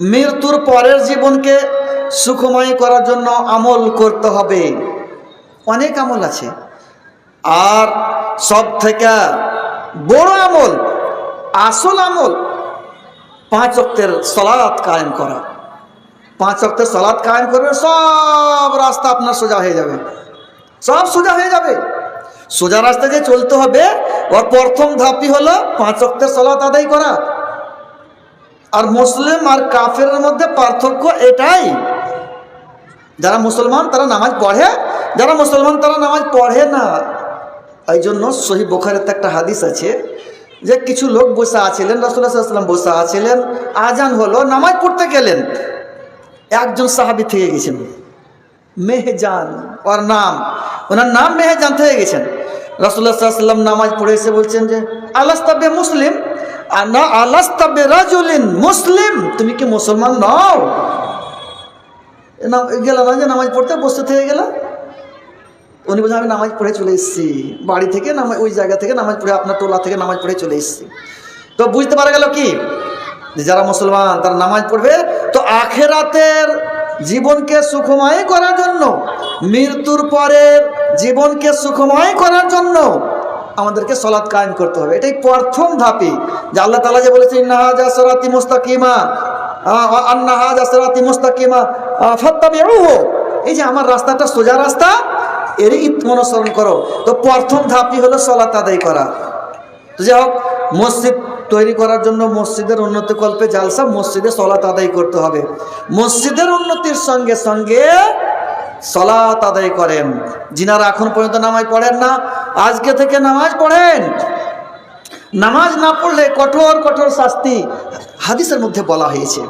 মৃত্যুর পরের জীবনকে সুখময় করার জন্য আমল করতে হবে। অনেক আমল আছে। আর সব থেকে বড় আমল, আসল আমল, পাঁচ অক্টের সলাৎ কায়েম করা। পাঁচ অক্টের সলাৎ কায়েম করবে সব রাস্তা আপনার সোজা হয়ে যাবে। সব সোজা হয়ে যাবে। সোজা রাস্তা যে চলতে হবে। ওর প্রথম ধাপই হলো পাঁচ অক্টের সলাৎ আদায় করা। আর মুসলিম আর কাফের মধ্যে পার্থক্য এটাই। যারা মুসলমান, তারা নামাজ পড়ে, যারা মুসলমান, তারা নামাজ পড়ে না। এই জন্য সহি বোখারের একটা হাদিস আছে যে কিছু লোক বসে আছিলেন রাসুল্লাহাম বসে আছিলেন, আজান হলো, নামাজ পড়তে গেলেন। একজন সাহাবি থেকে গেছেন, মেহজান, ওর নাম। ওনার নাম মেহজান থেকে গেছেন। রাসুল্লাহ সাল্লাম নামাজ পড়ে এসে বলছেন যে আলাস্তাবে মুসলিম? না আলাস্তাবে রাজুলিন মুসলিম। তুমি কি মুসলমান নও? না যে নামাজ পড়তে বসতে থেকে গেল? উনি বলছেন, আমি নামাজ পড়ে চলে এসেছি। বাড়ি থেকে নামাজ ওই জায়গা থেকে নামাজ পড়ে, আপনার টোলা থেকে নামাজ পড়ে চলে এসেছি। তো বুঝতে পারা গেল কি? যে যারা মুসলমান, তারা নামাজ পড়বে। তো আখেরাতের জীবনকে সুখময় করার জন্য, মৃত্যুর পরের জীবনকে সুখময় করার জন্য আমাদেরকে সলাৎ কায়েম করতে হবে। এটাই প্রথম ধাপি। যে আল্লাহ তালা যে বলেছেন নাহাজা সরাতি মুস্তাকিমা। আন্নাহাজা সরাতি মুস্তাকিমা। ফত্তাবিউহু। এই যে আমার রাস্তাটা সোজা রাস্তা, এরই অনুসরণ করো। তো প্রথম ধাপই হলো সলাত আদায় করা। তো যাই হোক, মসজিদ তৈরি করার জন্য মসজিদের উন্নতি কল্পে জালসা মসজিদে সলাত আদায় করতে হবে। মসজিদের উন্নতির সঙ্গে সঙ্গে সলাত আদায় করেন। যিনারা এখন পর্যন্ত নামাজ পড়েন না, আজকে থেকে নামাজ পড়েন। নামাজ না পড়লে কঠোর কঠোর শাস্তি হাদিসের মধ্যে বলা হয়েছে।